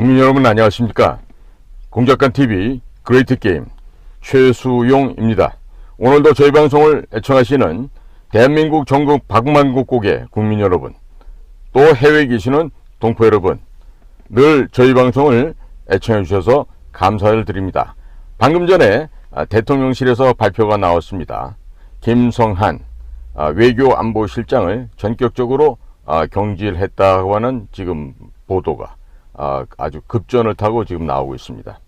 국민 여러분 안녕하십니까? 공작관 TV 그레이트 게임 최수용입니다. 오늘도 저희 방송을 애청하시는 대한민국 전국 박만국국의 국민 여러분, 또 해외에 계시는 동포 여러분, 늘 저희 방송을 애청해 주셔서 감사를 드립니다. 방금 전에 아, 대통령실에서 발표가 나왔습니다. 김성한 아, 외교안보실장을 전격적으로 아, 경질했다고 하는 지금 보도가 아, 아주 급전을 타고 지금 나오고 있습니다.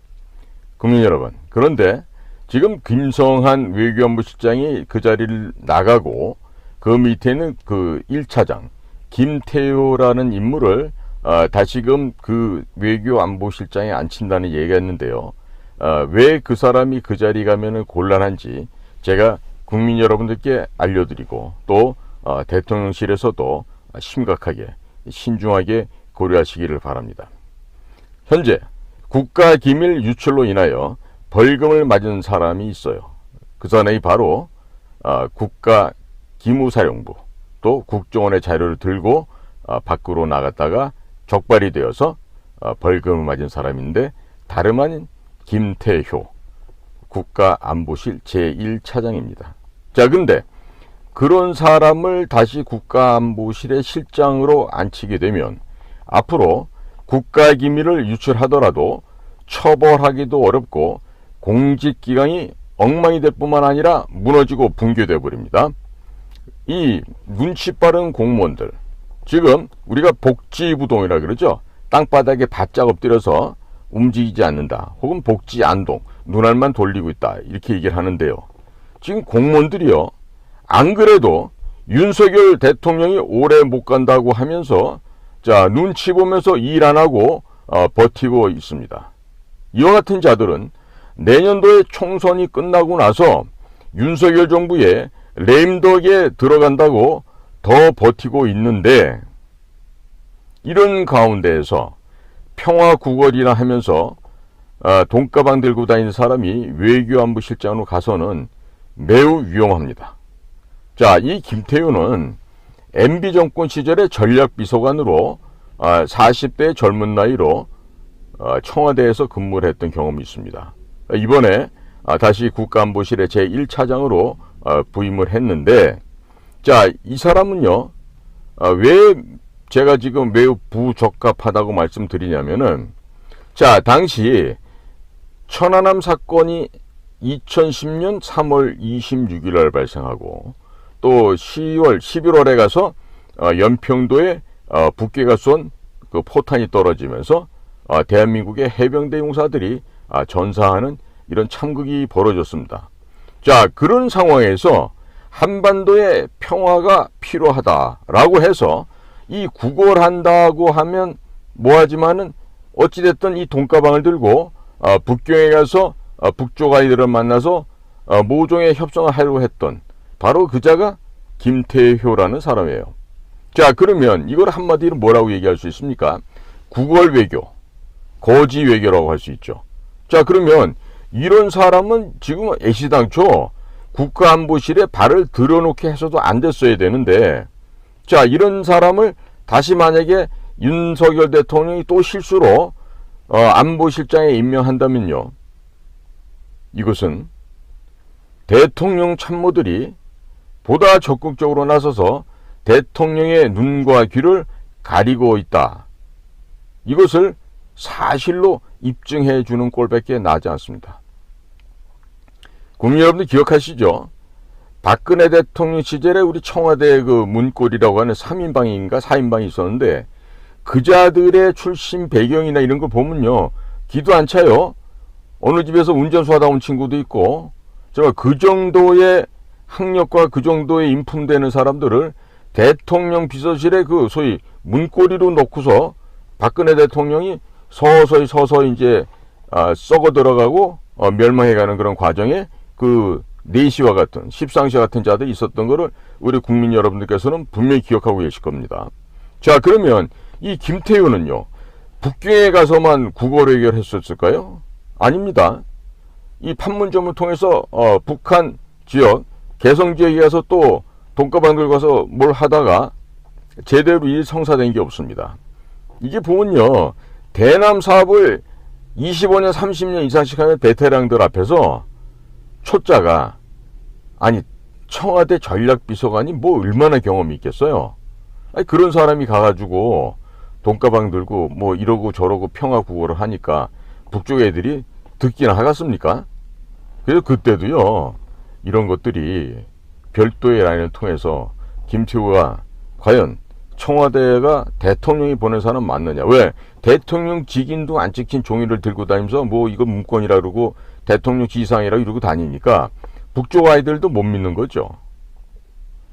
국민 여러분, 그런데 지금 김성한 외교안보 실장이 그 자리를 나가고 그 밑에는 그 1차장 김태효라는 인물을 어, 다시금 그 외교안보실장에 앉힌다는 얘기가 있는데요. 어, 왜 그 사람이 그 자리 가면은 곤란한지 제가 국민 여러분들께 알려드리고 또 어, 대통령실에서도 심각하게 신중하게 고려하시기를 바랍니다. 현재 국가 기밀 유출로 인하여 벌금을 맞은 사람이 있어요. 그 사람이 바로 어, 국가 기무사령부 또 국정원의 자료를 들고 어, 밖으로 나갔다가 적발이 되어서 어, 벌금을 맞은 사람인데 다름 아닌 김태효 국가안보실 제1차장입니다. 자, 근데 그런 사람을 다시 국가안보실의 실장으로 앉히게 되면 앞으로 국가기밀을 유출하더라도 처벌하기도 어렵고 공직기강이 엉망이 될 뿐만 아니라 무너지고 붕괴돼 버립니다. 이 눈치 빠른 공무원들 지금 우리가 복지부동이라 그러죠. 땅바닥에 바짝 엎드려서 움직이지 않는다. 혹은 복지 안동 눈알만 돌리고 있다. 이렇게 얘기를 하는데요. 지금 공무원들이요. 안 그래도 윤석열 대통령이 오래 못 간다고 하면서 자 눈치 보면서 일 안 하고 어, 버티고 있습니다. 이와 같은 자들은 내년도에 총선이 끝나고 나서 윤석열 정부의 레임덕에 들어간다고 더 버티고 있는데 이런 가운데에서 평화 구걸이나 하면서 아, 돈가방 들고 다니는 사람이 외교안보 실장으로 가서는 매우 위험합니다. 자, 이 김태효는 MB 정권 시절에 전략비서관으로 아, 40대 젊은 나이로 아, 청와대에서 근무를 했던 경험이 있습니다. 이번에 아, 다시 국가안보실의 제1차장으로 아, 부임을 했는데 자, 이 사람은요. 아, 왜 제가 지금 매우 부적합하다고 말씀드리냐면은 자, 당시 천안함 사건이 2010년 3월 26일 날 발생하고 또 10월 11월에 가서 어, 연평도에 어, 북괴가 쏜 그 포탄이 떨어지면서 어, 대한민국의 해병대 용사들이 아, 전사하는 이런 참극이 벌어졌습니다. 자, 그런 상황에서 한반도의 평화가 필요하다라고 해서 이 구걸한다고 하면 뭐하지만은 어찌됐든 이 돈가방을 들고 어, 북경에 가서 어, 북쪽 아이들을 만나서 어, 모종의 협상을 하려고 했던 바로 그자가 김태효라는 사람이에요. 자 그러면 이걸 한마디로 뭐라고 얘기할 수 있습니까? 구걸 외교, 거지 외교라고 할 수 있죠. 자 그러면 이런 사람은 지금 애시당초 국가안보실에 발을 들어놓게 해서도 안 됐어야 되는데 자 이런 사람을 다시 만약에 윤석열 대통령이 또 실수로 어, 안보실장에 임명한다면요 이것은 대통령 참모들이 보다 적극적으로 나서서 대통령의 눈과 귀를 가리고 있다. 이것을 사실로 입증해 주는 꼴밖에 나지 않습니다. 국민 여러분들 기억하시죠? 박근혜 대통령 시절에 우리 청와대 그 문고리라고 하는 3인방인가 4인방이 있었는데 그자들의 출신 배경이나 이런 걸 보면요. 기도 안 차요. 어느 집에서 운전수 하다 온 친구도 있고 정말 그 정도의 학력과 그 정도의 인품되는 사람들을 대통령 비서실에 그 소위 문고리로 놓고서 박근혜 대통령이 서서히 서서히 이제 아, 썩어 들어가고 어, 멸망해가는 그런 과정에 그 내시와 같은 십상시 같은 자들이 있었던 것을 우리 국민 여러분들께서는 분명히 기억하고 계실 겁니다. 자 그러면 이 김태효는요 북경에 가서만 국어로 해결했었을까요? 아닙니다. 이 판문점을 통해서 어, 북한 지역 개성 지역에 가서 또 돈가방 들고 가서 뭘 하다가 제대로 일 성사된 게 없습니다. 이게 보면요 대남 사업을 25년, 30년 이상씩 하는 베테랑들 앞에서 초짜가 아니 청와대 전략비서관이 뭐 얼마나 경험이 있겠어요? 아니 그런 사람이 가가지고 돈가방 들고 뭐 이러고 저러고 평화 구호를 하니까 북쪽 애들이 듣기나 하겠습니까? 그래서 그때도요 이런 것들이 별도의 라인을 통해서 김태우가 과연 청와대가 대통령이 보낸 사람 맞느냐? 왜 대통령 직인도 안 찍힌 종이를 들고 다니면서 뭐 이거 문건이라 그러고 대통령 지상이라 이러고 다니니까 북쪽 아이들도 못 믿는 거죠.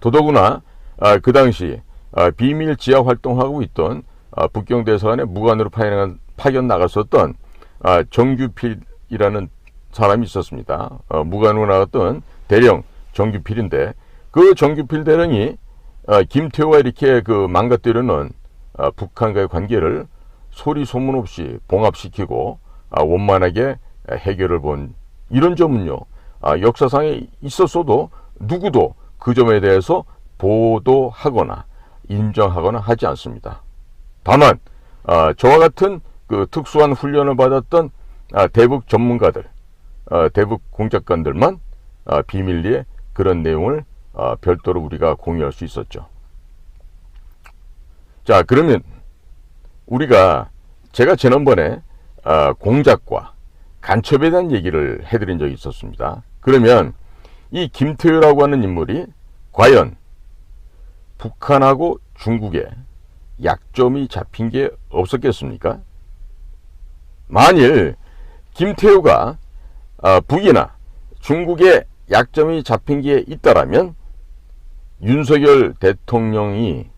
더더구나 아, 그 당시 아, 비밀 지하 활동하고 있던 아, 북경 대사관에 무관으로 파견, 파견 나갔었던 아, 정규필이라는 사람이 있었습니다. 어, 무관으로 나갔던 대령 정규필인데 그 정규필 대령이 아, 김태호가 이렇게 그 망가뜨려놓은 아, 북한과의 관계를 소리 소문 없이 봉합시키고 아, 원만하게 해결을 본 이런 점은요 아, 역사상에 있었어도 누구도 그 점에 대해서 보도하거나 인정하거나 하지 않습니다. 다만 아, 저와 같은 그 특수한 훈련을 받았던 아, 대북 전문가들, 아, 대북 공작관들만 아, 비밀리에 그런 내용을 아, 별도로 우리가 공유할 수 있었죠. 자, 그러면 우리가 제가 지난번에 아, 공작과 간첩에 대한 얘기를 해드린 적이 있었습니다. 그러면 이 김태효라고 하는 인물이 과연 북한하고 중국에 약점이 잡힌 게 없었겠습니까? 만일 김태효가 아, 북이나 중국에 약점이 잡힌 게 있다라면 윤석열 대통령이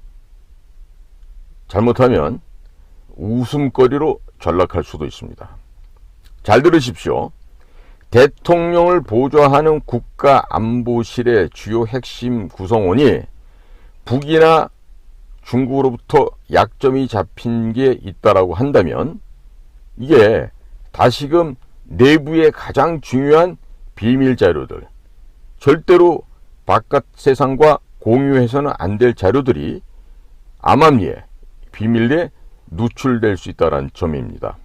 잘못하면 웃음거리로 전락할 수도 있습니다. 잘 들으십시오. 대통령을 보좌하는 국가안보실의 주요 핵심 구성원이 북이나 중국으로부터 약점이 잡힌 게 있다라고 한다면 이게 다시금 내부의 가장 중요한 비밀 자료들 절대로 바깥 세상과 공유해서는 안 될 자료들이 암암리에 비밀리에 누출될 수 있다는 점입니다.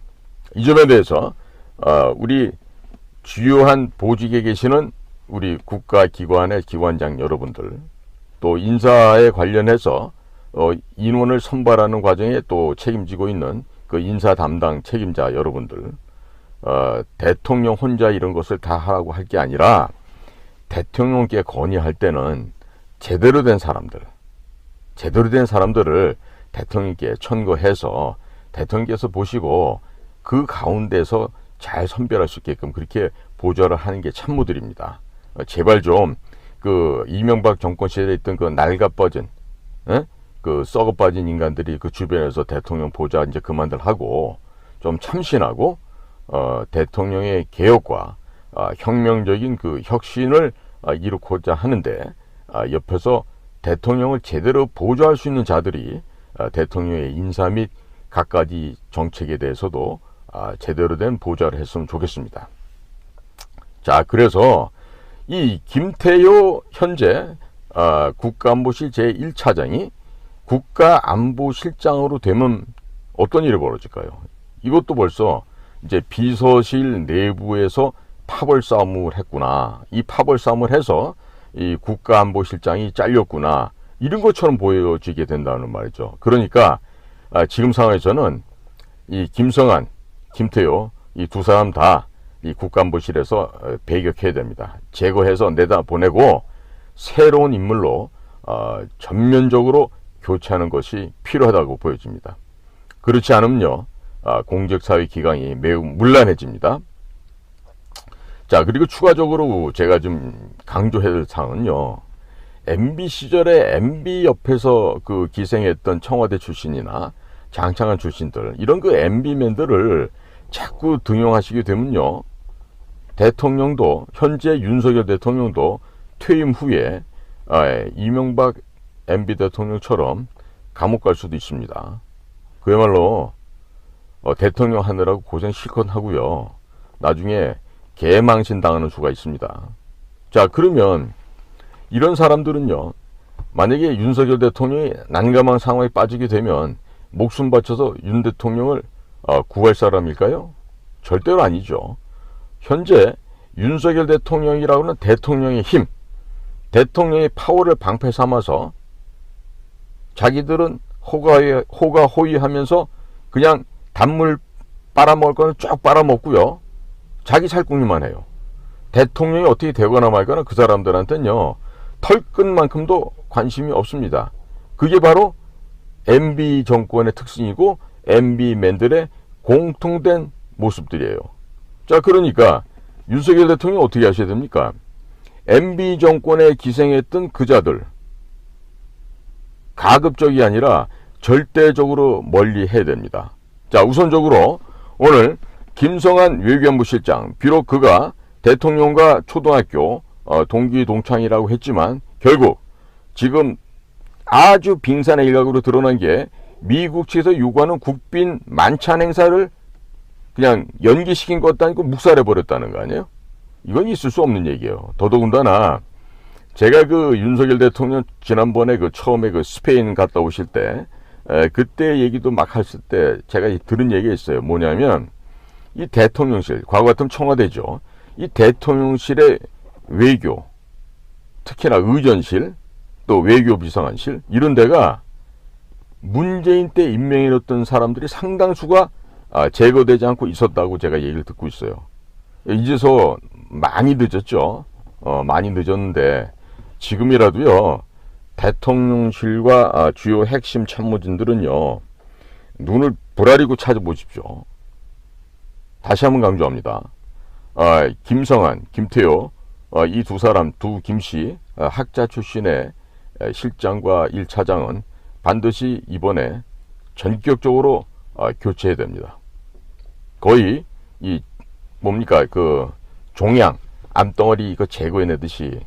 이 점에 대해서 어, 우리 주요한 보직에 계시는 우리 국가기관의 기관장 여러분들 또 인사에 관련해서 어, 인원을 선발하는 과정에 또 책임지고 있는 그 인사 담당 책임자 여러분들 어, 대통령 혼자 이런 것을 다 하라고 할 게 아니라 대통령께 건의할 때는 제대로 된 사람들 제대로 된 사람들을 대통령께 천거해서 대통령께서 보시고 그 가운데서 잘 선별할 수 있게끔 그렇게 보좌를 하는 게 참모들입니다. 어, 제발 좀 그 이명박 정권 시절에 있던 그 낡아 빠진 에? 그 썩어 빠진 인간들이 그 주변에서 대통령 보좌 이제 그만들 하고 좀 참신하고 어, 대통령의 개혁과 어, 혁명적인 그 혁신을 어, 이루고자 하는데 어, 옆에서 대통령을 제대로 보좌할 수 있는 자들이 어, 대통령의 인사 및 각가지 정책에 대해서도 아, 제대로 된 보좌를 했으면 좋겠습니다. 자, 그래서 이 김태효 현재 아, 국가안보실 제1차장이 국가안보실장으로 되면 어떤 일이 벌어질까요? 이것도 벌써 이제 비서실 내부에서 파벌 싸움을 했구나. 이 파벌 싸움을 해서 이 국가안보실장이 잘렸구나. 이런 것처럼 보여지게 된다는 말이죠. 그러니까 아, 지금 상황에서는 이 김성한, 김태효 이두 사람 다 이 국가안보실에서 어, 배격해야 됩니다. 제거해서 내다 보내고 새로운 인물로 어, 전면적으로 교체하는 것이 필요하다고 보여집니다. 그렇지 않으면요 아, 공적사회 기강이 매우 문란해집니다. 자 그리고 추가적으로 제가 좀 강조해야 될 사항은요 MB 시절에 MB 옆에서 그 기생했던 청와대 출신이나 장창한 출신들 이런 그 MB맨들을 자꾸 등용하시게 되면요 대통령도 현재 윤석열 대통령도 퇴임 후에 아, 이명박 MB 대통령처럼 감옥 갈 수도 있습니다. 그야말로 어, 대통령 하느라고 고생 실컷 하고요. 나중에 개망신 당하는 수가 있습니다. 자 그러면 이런 사람들은요 만약에 윤석열 대통령이 난감한 상황에 빠지게 되면 목숨 바쳐서 윤 대통령을 어, 구할 사람일까요? 절대로 아니죠. 현재 윤석열 대통령이라고는 대통령의 힘, 대통령의 파워를 방패 삼아서 자기들은 호가, 호가 호위하면서 그냥 단물 빨아먹을 거는 쫙 빨아먹고요. 자기 살궁리만 해요. 대통령이 어떻게 되거나 말거나 그 사람들한테는요, 털끝만큼도 관심이 없습니다. 그게 바로 MB 정권의 특징이고 MB맨들의 공통된 모습들이에요. 자, 그러니까 윤석열 대통령이 어떻게 하셔야 됩니까? MB 정권에 기생했던 그자들 가급적이 아니라 절대적으로 멀리 해야 됩니다. 자, 우선적으로 오늘 김성한 외교안보 실장 비록 그가 대통령과 초등학교 어, 동기 동창이라고 했지만 결국 지금 아주 빙산의 일각으로 드러난 게 미국 측에서 요구하는 국빈 만찬 행사를 그냥 연기시킨 것도 아니고 묵살해 버렸다는 거 아니에요? 이건 있을 수 없는 얘기예요. 더더군다나 제가 그 윤석열 대통령 지난번에 그 처음에 그 스페인 갔다 오실 때 에, 그때 얘기도 막 했을 때 제가 들은 얘기가 있어요. 뭐냐면 이 대통령실 과거 같으면 청와대죠. 이 대통령실의 외교 특히나 의전실 또 외교비서관실 이런 데가 문재인 때 임명해뒀던 사람들이 상당수가 아, 제거되지 않고 있었다고 제가 얘기를 듣고 있어요. 이제서 많이 늦었죠. 어, 많이 늦었는데 지금이라도요 대통령실과 아, 주요 핵심 참모진들은요 눈을 부라리고 찾아보십시오. 다시 한번 강조합니다. 아, 김성한, 김태호 어, 이두 사람 두 김씨 어, 학자 출신의 에, 실장과 1차장은 반드시 이번에 전격적으로 어, 교체해야 됩니다. 거의 이 뭡니까 그 종양 암덩어리 이거 제거해내듯이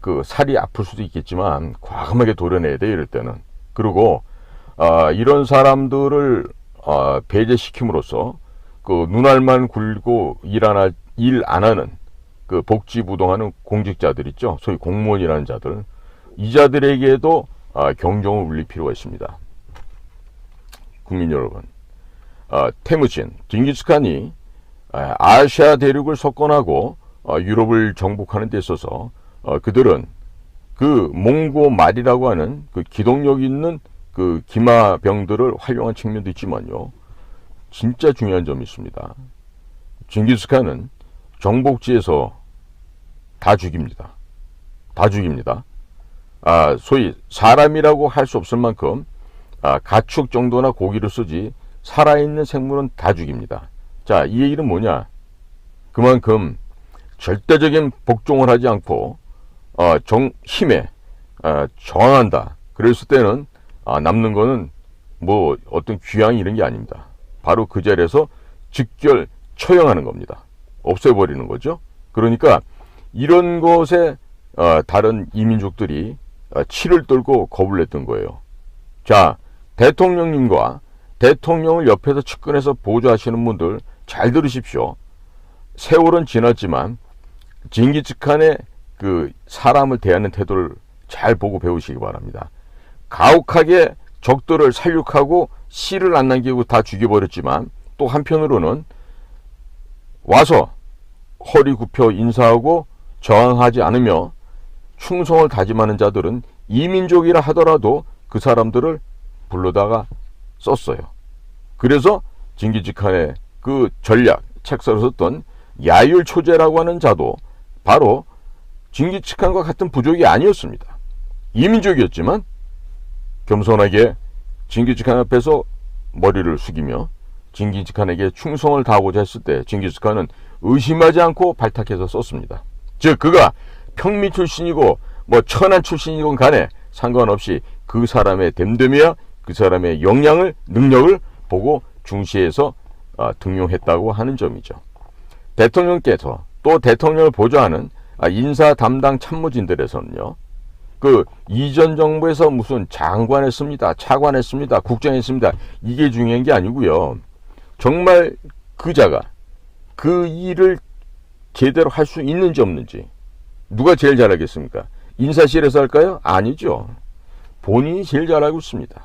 그 살이 아플 수도 있겠지만 과감하게 도려내야 돼 이럴 때는 그리고 아, 이런 사람들을 아, 배제시킴으로써 그 눈알만 굴고 일 안 일 안 하는 그 복지부동하는 공직자들 있죠 소위 공무원이라는 자들 이 자들에게도 아, 경종을 울릴 필요가 있습니다. 국민 여러분, 아, 테무진, 징기스칸이 아, 아시아 대륙을 석권하고 어, 유럽을 정복하는 데 있어서 어, 그들은 그 몽고 말이라고 하는 그 기동력 있는 그 기마병들을 활용한 측면도 있지만요. 진짜 중요한 점이 있습니다. 징기스칸은 정복지에서 다 죽입니다. 다 죽입니다. 아, 소위 사람이라고 할 수 없을 만큼 아, 가축 정도나 고기를 쓰지 살아있는 생물은 다 죽입니다. 자, 이 얘기는 뭐냐? 그만큼 절대적인 복종을 하지 않고 어, 정 힘에 어, 저항한다. 그랬을 때는 아, 남는 거는 뭐 어떤 귀향 이런 게 아닙니다. 바로 그 자리에서 직결 처형하는 겁니다. 없애버리는 거죠. 그러니까 이런 것에 어, 다른 이민족들이 어, 치를 떨고 겁을 냈던 거예요. 자, 대통령님과 대통령을 옆에서 측근해서 보조하시는 분들 잘 들으십시오. 세월은 지났지만 징기츠칸의 그 사람을 대하는 태도를 잘 보고 배우시기 바랍니다. 가혹하게 적들을 살육하고 씨를 안 남기고 다 죽여버렸지만 또 한편으로는 와서 허리 굽혀 인사하고 저항하지 않으며 충성을 다짐하는 자들은 이민족이라 하더라도 그 사람들을 불러다가 썼어요. 그래서 징기즈칸의 그 전략, 책서를 썼던 야율 초제라고 하는 자도 바로 징기츠칸과 같은 부족이 아니었습니다. 이민족이었지만 겸손하게 징기즈칸 앞에서 머리를 숙이며 징기즈칸에게 충성을 다하고자 했을 때 징기즈칸은 의심하지 않고 발탁해서 썼습니다. 즉 그가 평미 출신이고 뭐 천안 출신이건 간에 상관없이 그 사람의 됨됨이야 그 사람의 역량을 능력을 보고 중시해서 아, 등용했다고 하는 점이죠. 대통령께서 또 대통령을 보좌하는 아, 인사 담당 참모진들에서는요. 그 이전 정부에서 무슨 장관했습니다, 차관했습니다, 국장했습니다. 이게 중요한 게 아니고요. 정말 그자가 그 일을 제대로 할 수 있는지 없는지 누가 제일 잘하겠습니까? 인사실에서 할까요? 아니죠. 본인이 제일 잘 알고 있습니다.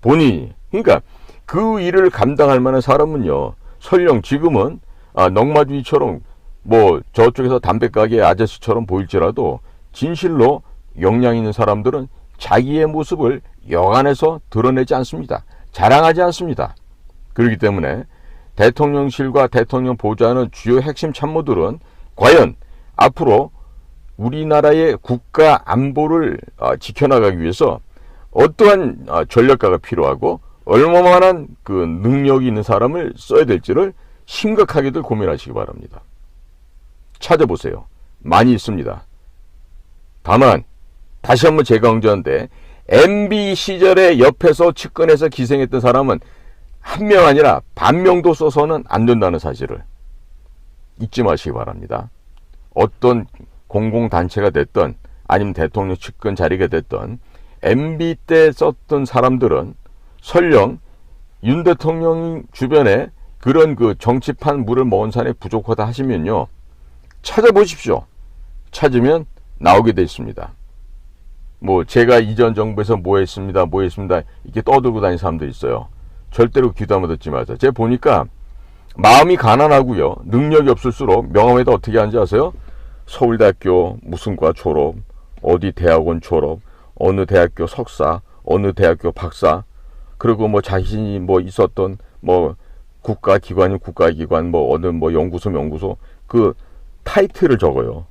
본인이. 그러니까 그 일을 감당할 만한 사람은요. 설령 지금은 아, 넉마주의처럼 뭐 저쪽에서 담배 가게 아저씨처럼 보일지라도 진실로 역량 있는 사람들은 자기의 모습을 여간해서 드러내지 않습니다. 자랑하지 않습니다. 그렇기 때문에 대통령실과 대통령 보좌하는 주요 핵심 참모들은 과연 앞으로 우리나라의 국가 안보를 어, 지켜나가기 위해서 어떠한 어, 전략가가 필요하고 얼마만한 그 능력이 있는 사람을 써야 될지를 심각하게들 고민하시기 바랍니다. 찾아보세요. 많이 있습니다. 다만 다시 한번 제가 강조한데 MB 시절에 옆에서 측근해서 기생했던 사람은 한 명 아니라 반 명도 써서는 안 된다는 사실을 잊지 마시기 바랍니다. 어떤 공공단체가 됐던 아니면 대통령 측근 자리가 됐던 MB 때 썼던 사람들은 설령 윤 대통령 주변에 그런 그 정치판 물을 먹은 사람이 부족하다 하시면요. 찾아보십시오. 찾으면 나오게 돼 있습니다. 뭐 제가 이전 정부에서 뭐 했습니다, 뭐 했습니다 이렇게 떠들고 다니는 사람들 있어요. 절대로 귀담아 듣지 마세요. 제가 보니까 마음이 가난하고요, 능력이 없을수록 명함에다 어떻게 하는지 아세요? 서울대학교 무슨 과 졸업, 어디 대학원 졸업, 어느 대학교 석사, 어느 대학교 박사, 그리고 뭐 자신이 뭐 있었던 뭐 국가기관이 국가기관, 뭐 어느 뭐 연구소 연구소 그 타이틀을 적어요.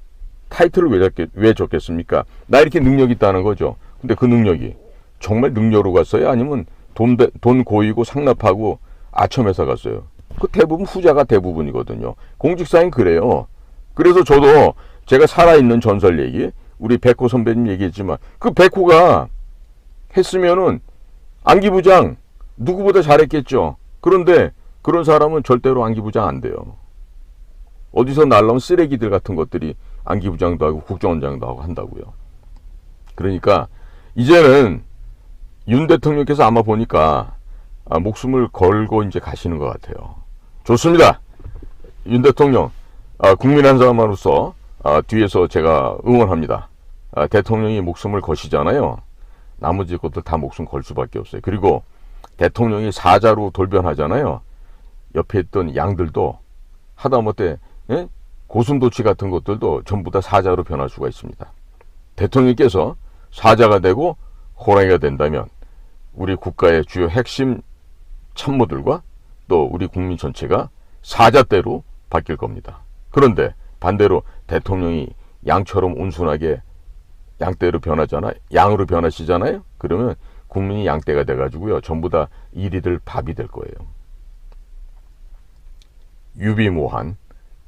타이틀을 왜, 적겠, 왜 적겠습니까? 나 이렇게 능력이 있다는 거죠. 근데 그 능력이 정말 능력으로 갔어요? 아니면 돈, 대- 돈 고이고 상납하고 아첨해서 갔어요? 그 대부분 후자가 대부분이거든요. 공직사인 그래요. 그래서 저도 제가 살아있는 전설 얘기, 우리 백호 선배님 얘기했지만 그 백호가 했으면은 안기부장 누구보다 잘했겠죠. 그런데 그런 사람은 절대로 안기부장 안 돼요. 어디서 날라온 쓰레기들 같은 것들이 안기부장도 하고 국정원장도 하고 한다고요. 그러니까 이제는 윤 대통령께서 아마 보니까 아, 목숨을 걸고 이제 가시는 것 같아요. 좋습니다. 윤 대통령 아, 국민 한 사람으로서 아, 뒤에서 제가 응원합니다. 아, 대통령이 목숨을 거시잖아요. 나머지 것들 다 목숨 걸 수밖에 없어요. 그리고 대통령이 사자로 돌변하잖아요. 옆에 있던 양들도 하다못해 예? 고슴도치 같은 것들도 전부 다 사자로 변할 수가 있습니다. 대통령께서 사자가 되고 호랑이가 된다면 우리 국가의 주요 핵심 참모들과 또 우리 국민 전체가 사자대로 바뀔 겁니다. 그런데 반대로 대통령이 양처럼 온순하게 양대로 변하잖아요. 양으로 변하시잖아요. 그러면 국민이 양대가 돼가지고요. 전부 다 이리들 밥이 될 거예요. 유비무한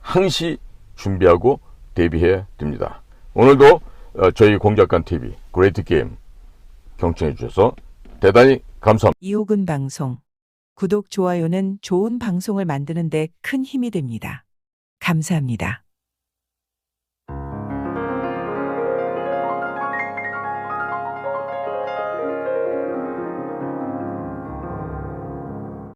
항시 준비하고 대비해야 됩니다. 오늘도 어, 저희 공작관 TV 그레이트 게임 경청해 주셔서 대단히 감사합니다. 이호근 방송. 구독, 좋아요는 좋은 방송을 만드는 데 큰 힘이 됩니다. 감사합니다.